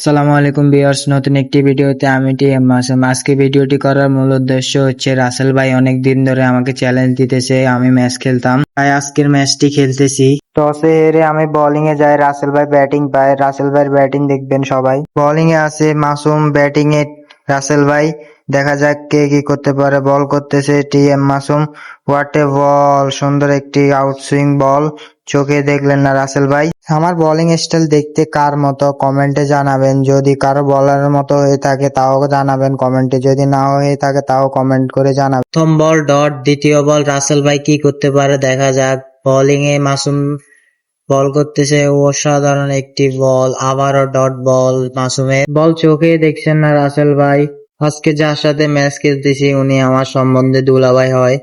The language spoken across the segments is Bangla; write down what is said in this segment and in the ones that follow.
আসসালামু আলাইকুম ভিউয়ার্স, নতুন একটি ভিডিওতে আমি টিএম মাসুম আজকে ভিডিওটি করার মূল উদ্দেশ্য হচ্ছে রাসেল ভাই অনেক দিন ধরে আমাকে চ্যালেঞ্জ দিতেছে, আমি ম্যাচ খেলতাম। তাই আজকের ম্যাচটি খেলতেছি। টসে হেরে আমি বোলিং এ যাই, রাসেল ভাই ব্যাটিং পায়। রাসেল ভাইয়ের ব্যাটিং দেখবেন সবাই। বোলিং এ আছে মাসুম ব্যাটিং এ রাসেল ভাই। দেখা যাক কে কি করতে পারে। বল করতেছে টিএম মাসুম। হোয়াট বল সুন্দর একটি আউটসুইং বল চোখে দেখলেন না রাসেল ভাই। আমার বোলিং স্টাইল দেখতে কার মতো? কমেন্টে জানাবেন। যদি কারও বলার মতো হয়ে থাকে তাও জানাবেন কমেন্টে যদি না হয়ে থাকে তাও কমেন্ট করে জানাবেন। প্রথম বল ডট দ্বিতীয় বল রাসেল ভাই কি করতে পারে? দেখা যাক। বোলিং এ মাসুম বল করতেছে। অসাধারণ একটি বল আবারও ডট বল মাসুমের। বল চোখে দেখছেন না রাসেল ভাই? আজকে যার সাথে ম্যাচ খেলতেছি উনি আমার সম্বন্ধে দুলাভাই হয়।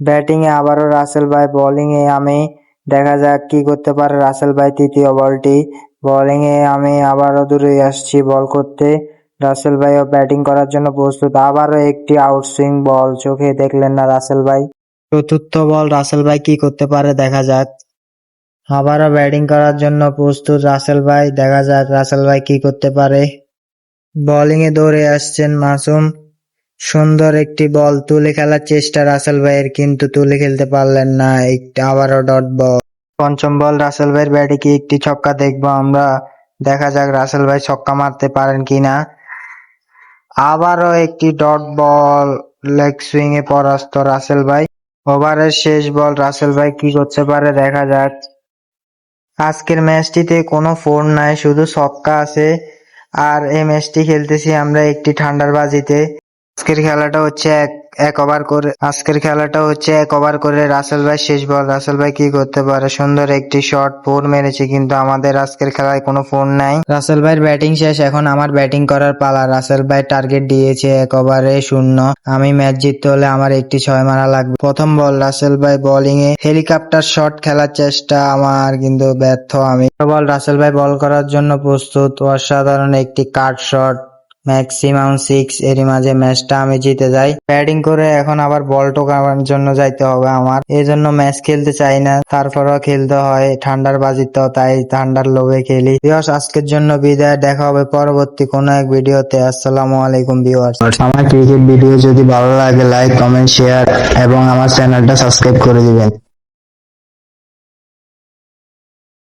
ব্যাটিং এ আবারও রাসেল ভাই বোলিং এ আমি দেখা যাক কি করতে পারে রাসেল ভাই তৃতীয় বলটি। বোলিং এ আমি আবারও দূরে আসছি বল করতে। রাসেল ভাইও ব্যাটিং করার জন্য প্রস্তুত। আবারও একটি আউটসুইং বল চোখে দেখলেন না রাসেল ভাই? চতুর্থ বল রাসেল ভাই কি করতে পারে দেখা যাক। আবারও ব্যাটিং করার জন্য প্রস্তুত রাসেল ভাই। দেখা যাক রাসেল ভাই কি করতে পারে। বোলিং এ দৌড়ে আসছেন মাসুম। সুন্দর একটি বল, তুলে খেলার চেষ্টা রাসেল ভাইয়ের, কিন্তু তুলে খেলতে পারলেন না। আবারও ডট বল। পঞ্চম বল, রাসেল ভাইয়ের ব্যাটে কি একটি ছক্কা দেখব আমরা? দেখা যাক রাসেল ভাই ছক্কা মারতে পারেন কিনা। আবারও একটি ডট বল, লেগ সুইং এ পরাস্ত রাসেল ভাই। ওভারের শেষ বল, রাসেল ভাই কি করতে পারে দেখা যাক। আজকের ম্যাচটিতে কোনো ফোন নাই, শুধু ছক্কা আছে। আর এই ম্যাচটি খেলতেছি আমরা একটি ঠান্ডার বাজিতে আজকের খেলাটা হচ্ছে এক এক ওভার করে আজকের খেলাটা হচ্ছে এক ওভার করে রাসেল ভাই শেষ বল। রাসেল ভাই কি করতে পারে? সুন্দর একটি শট ফোর মেরেছে, কিন্তু আমাদের আজকের খেলায় কোনো ফোন নাই। রাসেল ভাইয়ের ব্যাটিং শেষ, এখন আমার ব্যাটিং করার পালা। রাসেল ভাই টার্গেট দিয়েছে এক ওভারে শূন্য। আমি ম্যাচ জিততে হলে আমার একটি ছয় মারা লাগবে। প্রথম বল, রাসেল ভাই বোলিং এ। হেলিকপ্টার শট খেলার চেষ্টা আমার, কিন্তু ব্যর্থ আমি। বল, রাসেল ভাই বল করার জন্য প্রস্তুত। অসাধারণ একটি কাট শট ম্যাক্সিমাম সিক্স এরই মাঝে ম্যাচটা আমি জিতে যাই। ব্যাটিং করে এখন আবার বল টোকানোর জন্য যাইতে হবে আমার। এই জন্য ম্যাচ খেলতে চাই না, তারপরেও খেলতে হয়। ঠান্ডার বাজিত তাই ঠান্ডার লোভে খেলি। ভিউয়ার্স আজকের জন্য বিদায়। দেখা হবে পরবর্তী কোনো এক ভিডিওতে। আসসালামু আলাইকুম ভিউয়ার্স আমার ক্রিকেট ভিডিও যদি ভালো লাগে লাইক কমেন্ট শেয়ার এবং আমার চ্যানেলটা সাবস্ক্রাইব করে দিবেন।